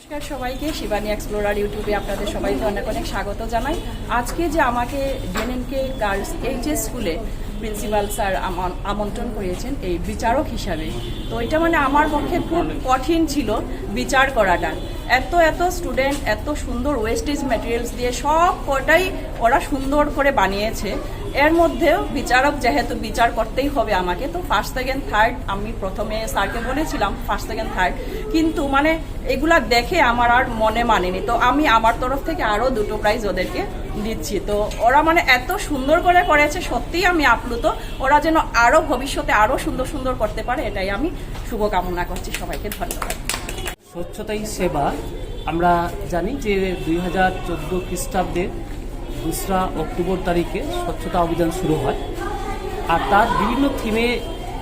নমস্কার সবাইকে, শিবানী এক্সপ্লোরার ইউটিউবে আপনাদের সবাইকে অনেক অনেক স্বাগত জানাই। আজকে যে আমাকে জেনেনকে গার্লস এইচএস স্কুলে প্রিন্সিপাল স্যার আমন- আমন্ত্রণ করেছেন এই বিচারক হিসাবে। তো এটা মানে আমার পক্ষে খুব কঠিন ছিল বিচার করাটা। এত এত স্টুডেন্ট এত সুন্দর ওয়েস্টেজ ম্যাটেরিয়ালস দিয়ে সব কটাই ওরা সুন্দর করে বানিয়েছে। এর মধ্যেও বিচারক যেহেতু বিচার করতেই হবে আমাকে, তো ফার্স্ট সেকেন্ড থার্ড আমি প্রথমে স্যারকে বলেছিলাম ফার্স্ট সেকেন্ড থার্ড কিন্তু মানে এগুলা দেখে আমার আর মনে মানেনি। তো আমি আমার তরফ থেকে আরও দুটো প্রাইজ ওদেরকে দিচ্ছি। তো ওরা মানে এত সুন্দর করে করেছে, সত্যিই আমি আপ্লুত। ওরা যেন আরও ভবিষ্যতে আরও সুন্দর সুন্দর করতে পারে, এটাই আমি শুভকামনা করছি সবাইকে। ধন্যবাদ। স্বচ্ছতাই সেবা। আমরা জানি যে দুই হাজার চোদ্দ খ্রিস্টাব্দের দোসরা অক্টোবর তারিখে স্বচ্ছতা অভিযান শুরু হয়। আর তার বিভিন্ন থিমে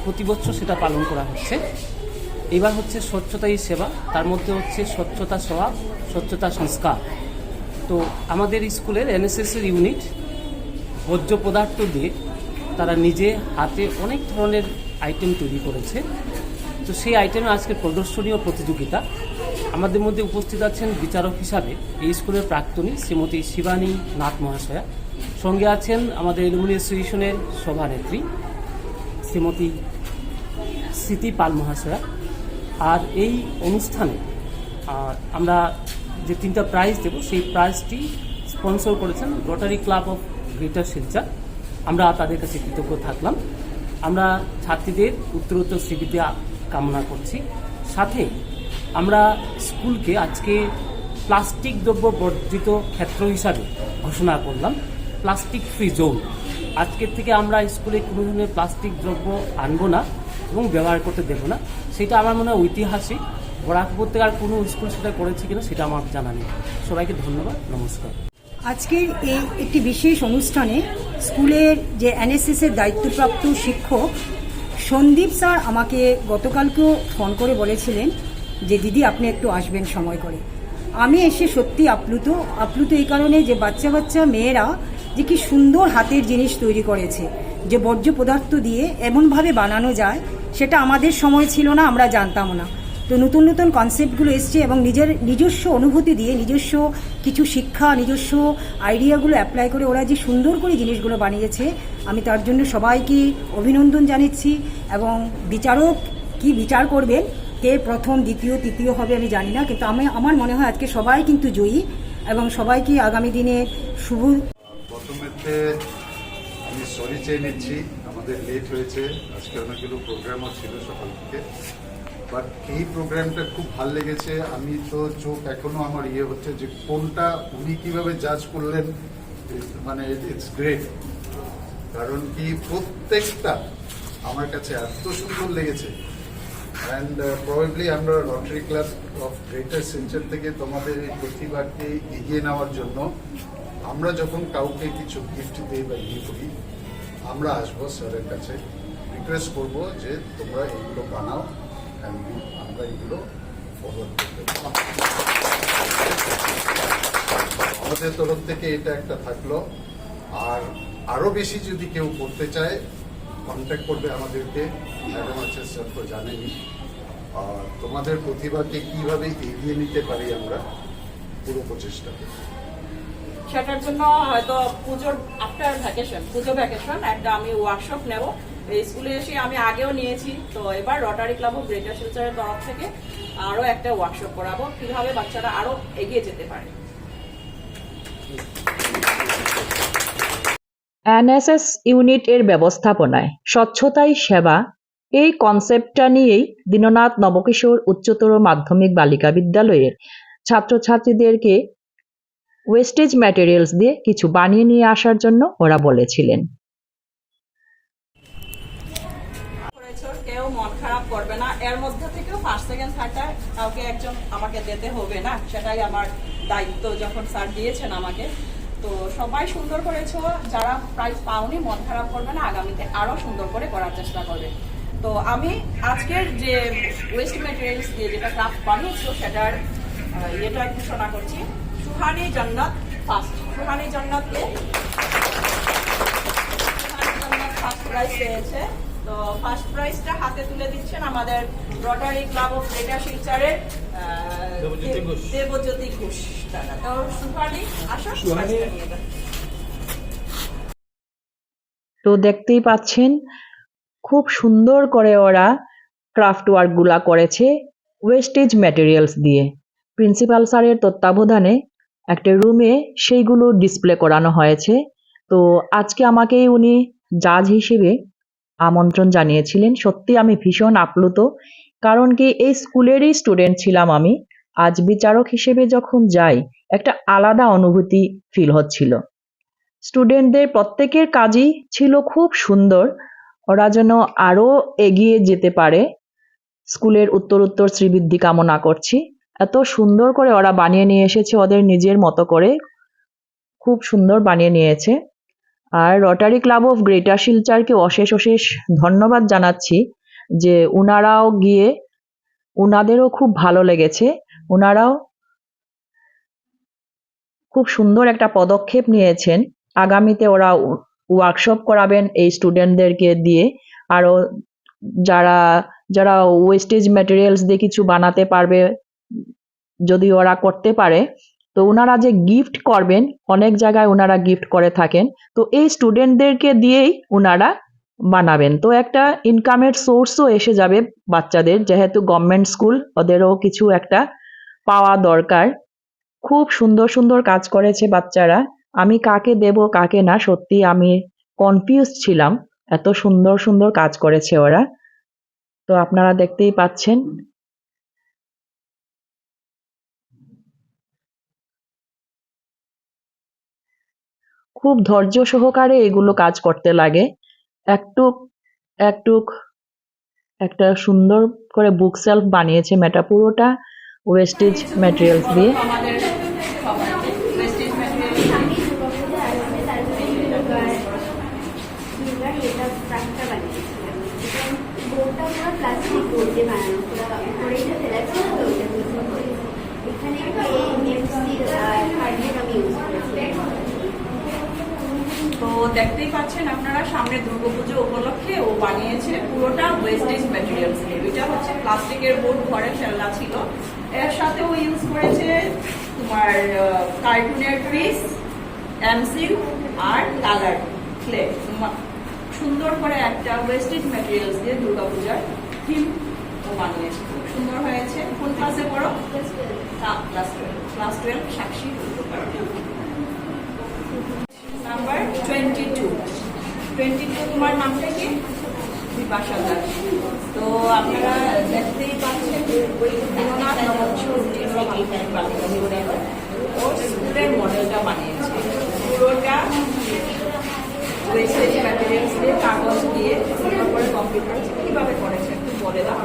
প্রতি বছর সেটা পালন করা হচ্ছে। এবার হচ্ছে স্বচ্ছতাই সেবা, তার মধ্যে হচ্ছে স্বচ্ছতা সেবা, স্বচ্ছতা সংস্কার। তো আমাদের স্কুলের এনএসএসের ইউনিট বর্জ্য পদার্থ দিয়ে তারা নিজে হাতে অনেক ধরনের আইটেম তৈরি করেছে। তো সেই আইটেমে আজকে প্রদর্শনী ও প্রতিযোগিতা। আমাদের মধ্যে উপস্থিত আছেন বিচারক হিসাবে এই স্কুলের প্রাক্তনী শ্রীমতী শিবানী নাথ মহাশয়া। সঙ্গে আছেন আমাদের এলুমিনি অ্যাসোসিয়েশনের সভানেত্রী শ্রীমতী স্মৃতি পাল মহাশয়া। আর এই অনুষ্ঠানে আমরা যে তিনটা প্রাইজ দেব, সেই প্রাইজটি স্পন্সর করেছেন Rotary club of greater Silchar আমরা তাদের কাছে কৃতজ্ঞ থাকলাম। আমরা ছাত্রীদের উত্তরোত্তর স্বীকৃতি কামনা করছি। সাথে আমরা স্কুলকে আজকে প্লাস্টিক দ্রব্য বর্জিত ক্ষেত্র হিসাবে ঘোষণা করলাম, প্লাস্টিক ফ্রি জোন। আজকের থেকে আমরা স্কুলে কোনো ধরনের প্লাস্টিক দ্রব্য আনব না এবং ব্যবহার করতে দেবো না। সেটা আমার মনে হয় ঐতিহাসিক। বরাক আর কোনো স্কুল সেটা করেছে কিনা সেটা আমার জানা নেই। সবাইকে ধন্যবাদ, নমস্কার। আজকের এই একটি বিশেষ অনুষ্ঠানে স্কুলের যে এনএসএস এর দায়িত্বপ্রাপ্ত শিক্ষক সন্দীপ স্যার আমাকে গতকালকেও ফোন করে বলেছিলেন যে, দিদি, আপনি একটু আসবেন সময় করে। আমি এসে সত্যি আপ্লুত আপ্লুত এই কারণে যে বাচ্চা বাচ্চা মেয়েরা যে কি সুন্দর হাতের জিনিস তৈরি করেছে, যে বর্জ্য পদার্থ দিয়ে এমনভাবে বানানো যায়, সেটা আমাদের সময় ছিল না, আমরা জানতাম না। তো নতুন নতুন কনসেপ্টগুলো এসছে এবং নিজের নিজস্ব অনুভূতি দিয়ে নিজস্ব কিছু শিক্ষা, নিজস্ব আইডিয়াগুলো অ্যাপ্লাই করে ওরা যে সুন্দর করে জিনিসগুলো বানিয়েছে, আমি তার জন্য সবাইকে অভিনন্দন জানাচ্ছি এবং বিচারক কি বিচার করবেন, কে প্রথম, দ্বিতীয়, তৃতীয় হবে আমি জানি না, কিন্তু আমি, আমার মনে হয় আজকে সবাই কিন্তু জয়ী এবং সবাইকে আগামী দিনে শুভ আমি সরি চেয়ে নিচ্ছি, আমাদের লেট হয়েছে, আজকে অনেকগুলো প্রোগ্রামও ছিল সকাল থেকে। বাট এই প্রোগ্রামটা খুব ভালো লেগেছে। আমি তো চোখ এখনও আমার ইয়ে হচ্ছে যে কোনটা উনি কীভাবে জাজ করলেন মানে ইটস গ্রেট কারণ কি প্রত্যেকটা আমার কাছে এত সুন্দর লেগেছে। অ্যান্ড প্রবাবলি আমরা Rotary club of greater Silchar থেকে তোমাদের এই প্রতিভাকে এগিয়ে নেওয়ার জন্য আমরা যখন কাউকে কিছু গিফট দিই বা ইয়ে করি, আমরা আসব স্যারের কাছে। রিকোয়েস্ট করব যে তোমরা এগুলো বানাও। And আমরা এগুলো করতে আমাদের তরফ থেকে এটা একটা থাকল। আর আরও বেশি যদি কেউ করতে চায় কন্ট্যাক্ট করবে আমাদেরকে। ম্যাডাম আছে স্যার তো জানেনি। আর তোমাদের প্রতিভাকে কীভাবে এগিয়ে নিতে পারি আমরা, পুরো প্রচেষ্টা। সেটার জন্য হয়তো পুজোর আফটার ভ্যাকেশন পুজো ভ্যাকেশন একটা আমি ওয়ার্কশপ নেব। এই স্কুলে এসে আমি আগেও নিয়েছি। তো এবার রটারি ক্লাব অফ গ্রেটার শিলচরের তরফ থেকে আরও একটা ওয়ার্কশপ করাবো। কীভাবে বাচ্চারা আরও এগিয়ে যেতে পারে। এনএসএস ইউনিট এর ব্যবস্থাপনায় স্বচ্ছতাই সেবা, এই কনসেপ্টটা নিয়েই দীননাথ নবকিশোর উচ্চতর মাধ্যমিক বালিকা বিদ্যালয়ের ছাত্রছাত্রীদেরকে ওয়েস্টেজ ম্যাটেরিয়ালস দিয়ে কিছু বানিয়ে নিয়ে আসার জন্য ওরা বলেছিলেন। এর মধ্যে থেকেও ফার্স্ট সেকেন্ড থার্ডটা কাউকে একজন আমাকে দিতে হবে না? সেটাই আমার দায়িত্ব যখন স্যার দিয়েছেন আমাকে। তো সবাই সুন্দর করেছ যারা প্রাইজ পাওনি, মন খারাপ করবে না, আগামীতে আরও সুন্দর করে করার চেষ্টা করবে। তো আমি আজকের যে ওয়েস্ট মেটেরিয়ালস দিয়ে যেটা ক্রাফট বানিয়েছো, সেটার ইয়েটা ঘোষণা করছি। সুহানি জান্নাত ফার্স্ট সুহানি জান্নাতকে ফার্স্ট প্রাইজ পেয়েছে। তো ফার্স্ট প্রাইজটা হাতে তুলে দিচ্ছেন আমাদের রটারি ক্লাব অফ গ্রেটার শিলচরের দেবজ্যোতি ঘোষ। দাদা। তো সুপারি আসো তো দেখতেই পাচ্ছেন খুব সুন্দর করে ওরা ক্রাফট ওয়ার্কগুলা করেছে ওয়েস্টেজ ম্যাটেরিয়ালস দিয়ে। প্রিন্সিপাল স্যারের তত্ত্বাবধানে একটা রুমে সেইগুলো ডিসপ্লে করানো হয়েছে। তো আজকে আমাকেই উনি জাজ হিসেবে আমন্ত্রণ জানিয়েছিলেন। সত্যি আমি ভীষণ আপ্লুত, কারণ কি এই স্কুলেরই স্টুডেন্ট ছিলাম আমি। আজ বিচারক হিসেবে যখন যাই, একটা আলাদা অনুভূতি ফিল হচ্ছিল। স্টুডেন্টদের প্রত্যেকের কাজই ছিল খুব সুন্দর, ওরা যেন আরও এগিয়ে যেতে পারে। স্কুলের উত্তরোত্তর শ্রীবৃদ্ধি কামনা করছি। এত সুন্দর করে ওরা বানিয়ে নিয়ে এসেছে ওদের নিজের মতো করে। খুব সুন্দর বানিয়ে নিয়েছে। আর রটারি ক্লাব অফ গ্রেটার শিলচারকে অশেষ অশেষ ধন্যবাদ জানাচ্ছি যে উনারাও গিয়ে উনাদেরও খুব ভালো লেগেছে। উনারাও খুব সুন্দর একটা পদক্ষেপ নিয়েছেন। আগামীতে ওরা ওয়ার্কশপ করাবেন এই স্টুডেন্টদেরকে দিয়ে। আরও যারা যারা ওয়েস্টেজ ম্যাটেরিয়ালস দিয়ে কিছু বানাতে পারবে, যদি ওরা করতে পারে তো ওনারা যে গিফট করবেন, অনেক জায়গায় ওনারা গিফট করে থাকেন। তো এই স্টুডেন্টদেরকে দিয়েই ওনারা বানাবেন। তো একটা ইনকামের সোর্সও এসে যাবে বাচ্চাদের, যেহেতু গভর্নমেন্ট স্কুল ওদেরও কিছু একটা পাওয়া দরকার। খুব সুন্দর সুন্দর কাজ করেছে বাচ্চারা। আমি কাকে দেব, কাকে না, সত্যি আমি কনফিউজ ছিলাম। এত সুন্দর সুন্দর কাজ করেছে ওরা। তো আপনারা দেখতেই পাচ্ছেন। খুব ধৈর্য সহকারে এগুলো কাজ করতে লাগে একটু একটু, একটা সুন্দর করে বুক সেলফ বানিয়েছে মেটা পুরোটা ওয়েস্টেজ ম্যাটেরিয়ালস দিয়ে। এখানে আমি ইউজ করেছি তো দেখতেই পাচ্ছেন আপনারা সামনে দুর্গাপুজো উপলক্ষে ও বানিয়েছে পুরোটা ওয়েস্টেজ ম্যাটেরিয়ালস দিয়ে এটা হচ্ছে প্লাস্টিকের বোর্ড ঘরে ফেলনা ছিল। এর সাথে ও ইউজ করেছে তোমার কার্টুনের ট্রিস এমসিল আর কালার ক্লে সুন্দর করে একটা ওয়েস্টেজ ম্যাটেরিয়ালস দিয়ে দুর্গাপূজার থিম ও বানিয়েছে। খুব সুন্দর হয়েছে। কোন ক্লাসে পড়ো? Class twelve class twelve Sakshi number twenty two twenty two তোমার নামটা কি? বিপাশা দাস তো আপনারা দেখতেই পাচ্ছেন ও স্কুলের মডেলটা বানিয়েছে। পুরোটা ওয়েস্টেজ ম্যাটেরিয়ালস দিয়ে কাগজ দিয়ে করে কম্পিউটার কীভাবে করেছে একটু বলে দাও।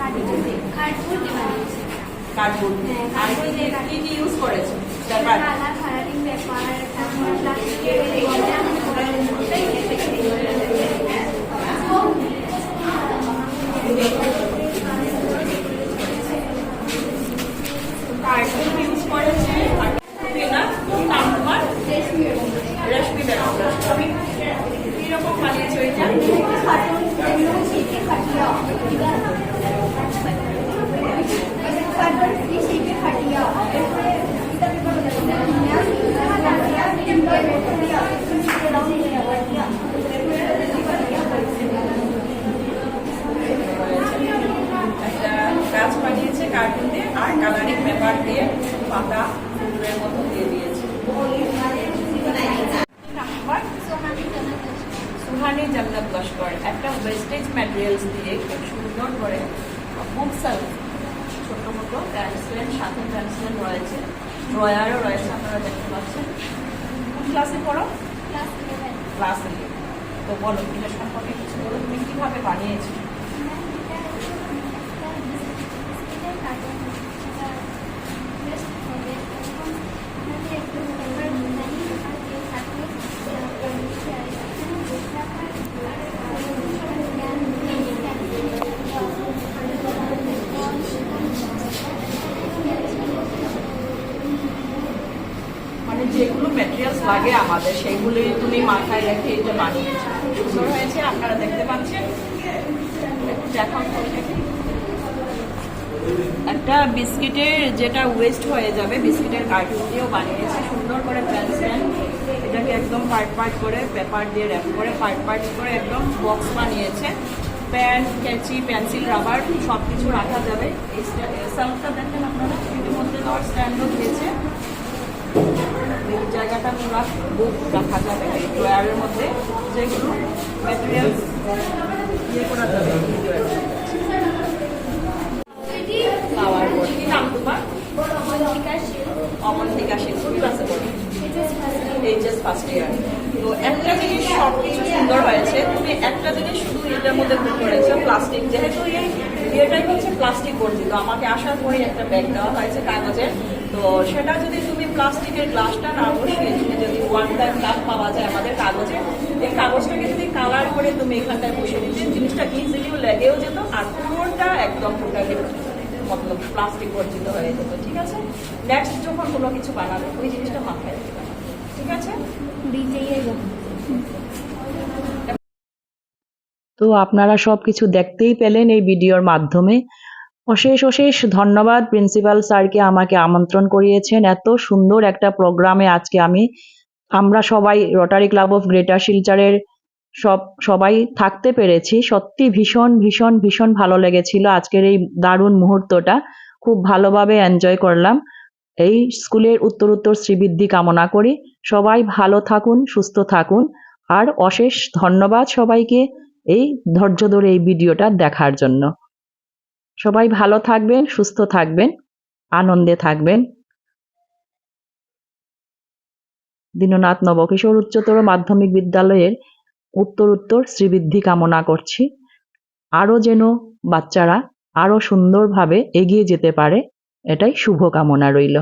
বানিয়েছি হ্যাঁ, আর কি কার্ডবোর্ড ইউজ করেছে কার্টুন ইউজ করেছে আর না তোমার রেশমি বেগম তুমি কীরকম বানিয়েছো এটা একটা গাছ বানিয়েছে কার্টুন দিয়ে আর কালারিং পেপার দিয়ে পাতা ফুলের মতো দিয়ে দিয়েছে। সুহানি জান্নাত লস্কর, একটা ওয়েস্টেজ ম্যাটেরিয়ালস দিয়ে খুব সুন্দর করে বুক ছোট মতো পেন্সিলের সাথে পেন্সিল রয়েছে। ড্রয়ারও রয়েছে, আপনারা দেখতে পাচ্ছেন। কোন ক্লাসে পড়ো? ক্লাস তো বলো এটা সম্পর্কে কিছু বলো, তুমি কীভাবে বানিয়েছো? মানে যেগুলো ম্যাটেরিয়ালস লাগে আমাদের সেইগুলি তুমি মাথায় রেখে এটা বানিয়েছো। সুন্দর হয়েছে আপনারা দেখতে পাচ্ছেন। দেখাও। একটা বিস্কিটের যেটা ওয়েস্ট হয়ে যাবে, বিস্কিটের কার্টুন দিয়েও বানিয়েছে। সুন্দর করে প্যান্স প্যান এটাকে একদম পার্ট পার্ট করে পেপার দিয়ে র্যাপ করে পার্ট পার্ট করে একদম বক্স বানিয়েছে। প্যান ক্যাচি পেন্সিল রাবার সব কিছু রাখা যাবে। এই দেখেন আপনারা এটির মধ্যে দেওয়ার স্ট্যান্ডও দিয়েছে। জায়গাটা পুরো বুক রাখা যাবে ড্রয়ারের মধ্যে। যেগুলো ম্যাটেরিয়ালস ইয়ে করা যাবে পাওয়ার বোর্ড কি নাম তোমার কোন ক্লাসে পড়ো এইচএস ফার্স্ট ইয়ার তো একটা জিনিস সব কিছু সুন্দর হয়েছে। তুমি একটা জিনিস শুধু এটার মধ্যে ভুল করেছ প্লাস্টিক যেহেতু এই ইয়েটাই হচ্ছে প্লাস্টিক বর্জিত আমাকে আসার পরে একটা ব্যাগ দেওয়া হয়েছে কাগজের তো সেটা যদি তুমি প্লাস্টিকের গ্লাসটা না বসিয়ে তুমি যদি ওয়ান টাইম কাপ পাওয়া যায় আমাদের কাগজে, এই কাগজটাকে যদি কালার করে তুমি এখানটায় বসিয়ে দিতে জিনিসটা ইজিলিও লেগেও যেত আর পুরোটা একদম টোটালি মতলব প্লাস্টিক বর্জিত হয়ে যেত, ঠিক আছে? নেক্সট যখন কোনো কিছু বানাবে, ওই জিনিসটা মাথায় ঠিক আছে? তো আপনারা সব কিছু দেখতেই পেলেন এই ভিডিওর মাধ্যমে। অশেষ অশেষ ধন্যবাদ প্রিন্সিপাল স্যারকে আমাকে আমন্ত্রণ করিয়েছেন। এত সুন্দর একটা প্রোগ্রামে আজকে আমি। আমরা সবাই রোটারি ক্লাব অফ গ্রেটার শিলচরের সব, সবাই থাকতে পেরেছি। সত্যি ভীষণ ভীষণ ভীষণ ভালো লেগেছিল আজকের এই দারুণ মুহূর্তটা। খুব ভালোভাবে এনজয় করলাম। এই স্কুলের উত্তরোত্তর শ্রীবৃদ্ধি কামনা করি। সবাই ভালো থাকুন, সুস্থ থাকুন। আর অশেষ ধন্যবাদ সবাইকে এই ধৈর্য ধরে এই ভিডিওটা দেখার জন্য। সবাই ভালো থাকবেন, সুস্থ থাকবেন, আনন্দে থাকবেন। দীননাথ নবকিশোর উচ্চতর মাধ্যমিক বিদ্যালয়ের উত্তর উত্তর শ্রীবৃদ্ধি কামনা করছি। আরও যেন বাচ্চারা আরও সুন্দরভাবে এগিয়ে যেতে পারে, এটাই শুভকামনা রইল।